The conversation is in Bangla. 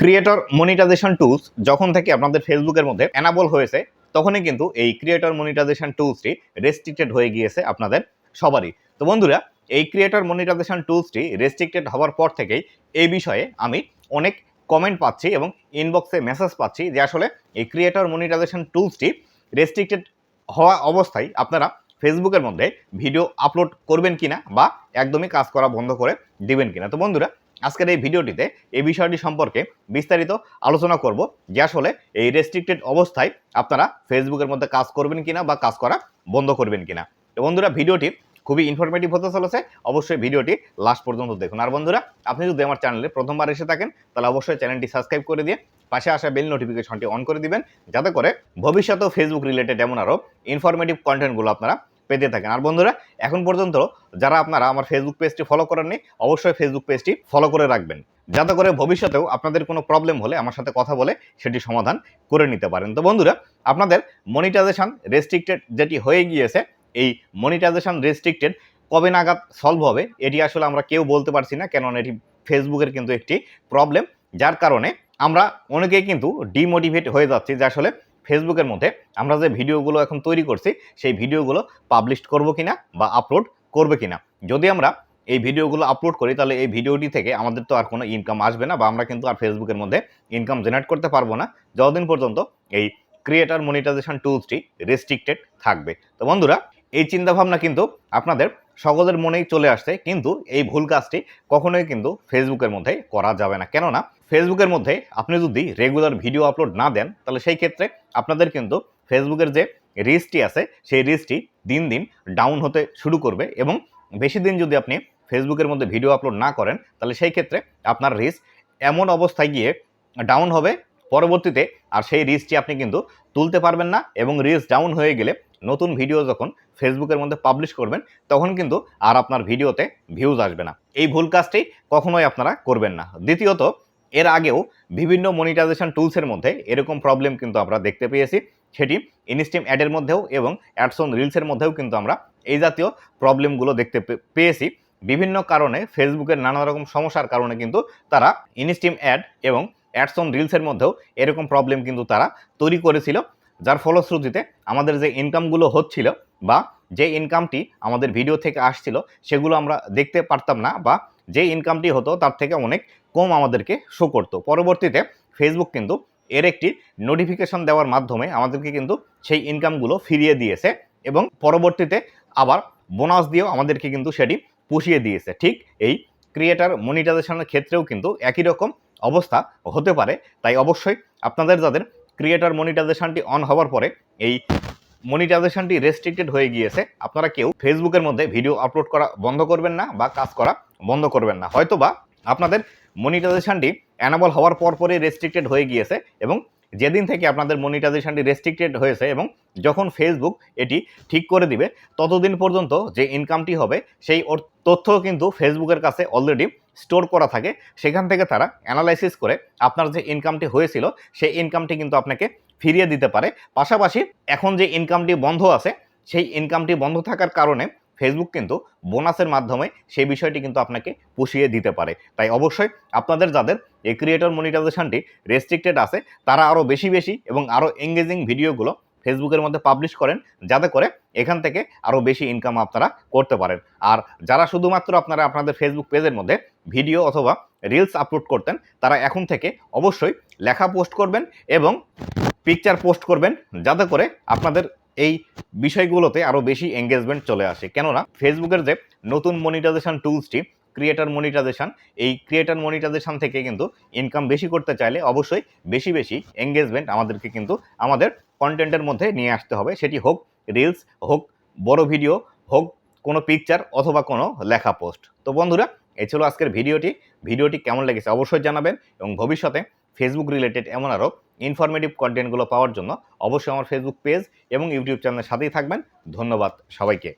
ক্রিয়েটর মনিটাইজেশন টুলস যখন থেকে আপনাদের ফেসবুকের মধ্যে অ্যানাবল হয়েছে, তখনই কিন্তু এই ক্রিয়েটর মনিটাইজেশন টুলসটি রেস্ট্রিক্টেড হয়ে গিয়েছে আপনাদের সবারই। তো বন্ধুরা, এই ক্রিয়েটর মনিটাইজেশন টুলসটি রেস্ট্রিক্টেড হওয়ার পর থেকেই এই বিষয়ে আমি অনেক কমেন্ট পাচ্ছি এবং ইনবক্সে মেসেজ পাচ্ছি যে আসলে এই ক্রিয়েটর মনিটাইজেশন টুলসটি রেস্ট্রিক্টেড হওয়া অবস্থায় আপনারা ফেসবুকের মধ্যে ভিডিও আপলোড করবেন কিনা বা একদমই কাজ করা বন্ধ করে দিবেন কিনা। তো বন্ধুরা আজকের এই ভিডিওটিতে এই বিষয়টি সম্পর্কে বিস্তারিত আলোচনা করব, যে আসলে এই রেস্ট্রিক্টেড অবস্থায় আপনারা ফেসবুকের মধ্যে কাজ করবেন কিনা বা কাজ করা বন্ধ করবেন কিনা। তো বন্ধুরা, ভিডিওটি খুবই ইনফরমেটিভ হতে চলেছে, অবশ্যই ভিডিওটি লাস্ট পর্যন্ত দেখুন। আর বন্ধুরা, আপনি যদি আমার চ্যানেলে প্রথমবার এসে থাকেন, তাহলে অবশ্যই চ্যানেলটি সাবস্ক্রাইব করে দিয়ে পাশে আসা বেল নোটিফিকেশনটি অন করে দিবেন, যাতে করে ভবিষ্যতেও ফেসবুক রিলেটেড এমন আরও ইনফরমেটিভ কন্টেন্টগুলো আপনারা পেতে থাকেন। আর বন্ধুরা, এখন পর্যন্ত যারা আপনারা আমার ফেসবুক পেজটি ফলো করেননি, অবশ্যই ফেসবুক পেজটি ফলো করে রাখবেন। যাতে করে ভবিষ্যতেও আপনাদের কোনো প্রবলেম হলে আমার সাথে কথা বলে সেটি সমাধান করে নিতে পারেন। তো বন্ধুরা, আপনাদের মনিটাইজেশন রেস্ট্রিক্টেড যেটি হয়ে গিয়েছে, এই মনিটাইজেশন রেস্ট্রিক্টেড কবে নাগাদ সলভ হবে, এটি আসলে আমরা কেউ বলতে পারছি না, কেননা এটি ফেসবুকের কিন্তু একটি প্রবলেম যার কারণে আমরা অনেকেই কিন্তু ডিমোটিভেট হয়ে যাচ্ছি যে আসলে ফেসবুকের মধ্যে আমরা যে ভিডিওগুলো এখন তৈরি করছি, সেই ভিডিওগুলো পাবলিশ করব কিনা বা আপলোড করবে কিনা। যদি আমরা এই ভিডিওগুলো আপলোড করি, তাহলে এই ভিডিওটি থেকে আমাদের তো আর কোনো ইনকাম আসবে না বা আমরা কিন্তু আর ফেসবুকের মধ্যে ইনকাম জেনারেট করতে পারব না। যতদিন পর্যন্ত এই ক্রিয়েটার মনিটাইজেশন টুলসটি রেস্ট্রিক্টেড থাকবে। তো বন্ধুরা এই চিন্তাভাবনা কিন্তু আপনাদের সকলের মনেই চলে আসছে, কিন্তু এই ভুল কাজটি কখনোই কিন্তু ফেসবুকের মধ্যে করা যাবে না। কেননা, ফেসবুকের মধ্যে আপনি যদি রেগুলার ভিডিও আপলোড না দেন, তাহলে সেই ক্ষেত্রে আপনাদের কিন্তু ফেসবুকের যে রিস্কটি আছে, সেই রিস্কটি দিন দিন ডাউন হতে শুরু করবে এবং বেশি দিন যদি আপনি ফেসবুকের মধ্যে ভিডিও আপলোড না করেন, তাহলে সেই ক্ষেত্রে আপনার রিস্ক এমন অবস্থায় গিয়ে ডাউন হবে পরবর্তীতে আর সেই রিস্কটি আপনি কিন্তু তুলতে পারবেন না এবং রিস্ক ডাউন হয়ে গেলে নতুন ভিডিও যখন ফেসবুকের মধ্যে পাবলিশ করবেন, তখন কিন্তু আর আপনার ভিডিওতে ভিউজ আসবে না। এই ভুল কাজটি কখনোই আপনারা করবেন না। দ্বিতীয়ত, এর আগেও বিভিন্ন মনিটাইজেশন টুলসের মধ্যে এরকম প্রবলেম কিন্তু আমরা দেখতে পেয়েছি। সেটি ইনস্টিম অ্যাডের মধ্যেও এবং অ্যাডসন রিলসের মধ্যেও কিন্তু আমরা এই জাতীয় প্রবলেমগুলো দেখতে পেয়েছি। বিভিন্ন কারণে ফেসবুকের নানা রকম সমস্যার কারণে কিন্তু তারা ইনস্টিম অ্যাড এবং অ্যাডসন রিলসের মধ্যেও এরকম প্রবলেম কিন্তু তারা তৈরি করেছিল, যার ফলশ্রুতিতে আমাদের যে ইনকামগুলো হচ্ছিল বা যে ইনকামটি আমাদের ভিডিও থেকে আসছিল, সেগুলো আমরা দেখতে পারতাম না বা যে ইনকামটি হতো তার থেকে অনেক কম আমাদেরকে শো করতো। পরবর্তীতে ফেসবুক কিন্তু এর একটি নোটিফিকেশন দেওয়ার মাধ্যমে আমাদেরকে কিন্তু সেই ইনকামগুলো ফিরিয়ে দিয়েছে এবং পরবর্তীতে আবার বোনাস দিয়েও আমাদেরকে কিন্তু সেটি পুষিয়ে দিয়েছে। ঠিক এই ক্রিয়েটার মনিটাইজেশনের ক্ষেত্রেও কিন্তু একই রকম অবস্থা হতে পারে। তাই অবশ্যই আপনাদের যাদের ক্রিয়েটার মনিটাইজেশনটি অন হওয়ার পরে এই মনিটাইজেশনটি রেস্ট্রিক্টেড হয়ে গিয়েছে, আপনারা কেউ ফেসবুকের মধ্যে ভিডিও আপলোড করা বন্ধ করবেন না বা কাজ করা বন্ধ করবেন না। হয়তো বা আপনাদের মনিটাইজেশনটি অ্যানাবল হওয়ার পর পরই রেস্ট্রিক্টেড হয়ে গিয়েছে এবং যেদিন থেকে আপনাদের মনিটাইজেশনটি রেস্ট্রিক্টেড হয়েছে এবং যখন ফেসবুক এটি ঠিক করে দিবে, ততদিন পর্যন্ত যে ইনকামটি হবে, সেই তথ্য কিন্তু ফেসবুকের কাছে অলরেডি স্টোর করা থাকে, সেখান থেকে তারা অ্যানালাইসিস করে আপনার যে ইনকামটি হয়েছিল, সেই ইনকামটি কিন্তু আপনাকে ফিরিয়ে দিতে পারে। পাশাপাশি এখন যে ইনকামটি বন্ধ আছে, সেই ইনকামটি বন্ধ থাকার কারণে ফেসবুক কিন্তু বোনাসের মাধ্যমে সেই বিষয়টি কিন্তু আপনাকে পুষিয়ে দিতে পারে। তাই অবশ্যই আপনাদের যাদের এই ক্রিয়েটর মনিটাইজেশনটি রেস্ট্রিক্টেড আছে, তারা আরও বেশি বেশি এবং আরও এঙ্গেজিং ভিডিওগুলো ফেসবুকের মধ্যে পাবলিশ করেন, যাতে করে এখান থেকে আরও বেশি ইনকাম আপনারা করতে পারেন। আর যারা শুধুমাত্র আপনারা আপনাদের ফেসবুক পেজের মধ্যে ভিডিও অথবা রিলস আপলোড করতেন, তারা এখন থেকে অবশ্যই লেখা পোস্ট করবেন এবং পিকচার পোস্ট করবেন, যাতে করে আপনাদের এই বিষয়গুলোতে আরও বেশি এঙ্গেজমেন্ট চলে আসে। কেননা ফেসবুকের যে নতুন মনিটাইজেশন টুলসটি ক্রিয়েটার মনিটাইজেশন এই ক্রিয়েটার মনিটাইজেশন থেকে কিন্তু ইনকাম বেশি করতে চাইলে অবশ্যই বেশি বেশি এঙ্গেজমেন্ট আমাদেরকে কিন্তু আমাদের কন্টেন্টের মধ্যে নিয়ে আসতে হবে। সেটি হোক রিলস হোক বড় ভিডিও হোক কোনো পিকচার অথবা কোনো লেখা পোস্ট তো বন্ধুরা, এই ছিল আজকের ভিডিওটি। ভিডিওটি কেমন লেগেছে অবশ্যই জানাবেন এবং ভবিষ্যতে ফেসবুক রিলেটেড এমন আরও ইনফরমেটিভ কন্টেন্টগুলো পাওয়ার জন্য অবশ্যই আমার ফেসবুক পেজ এবং ইউটিউব চ্যানেলের সাথেই থাকবেন। ধন্যবাদ সবাইকে।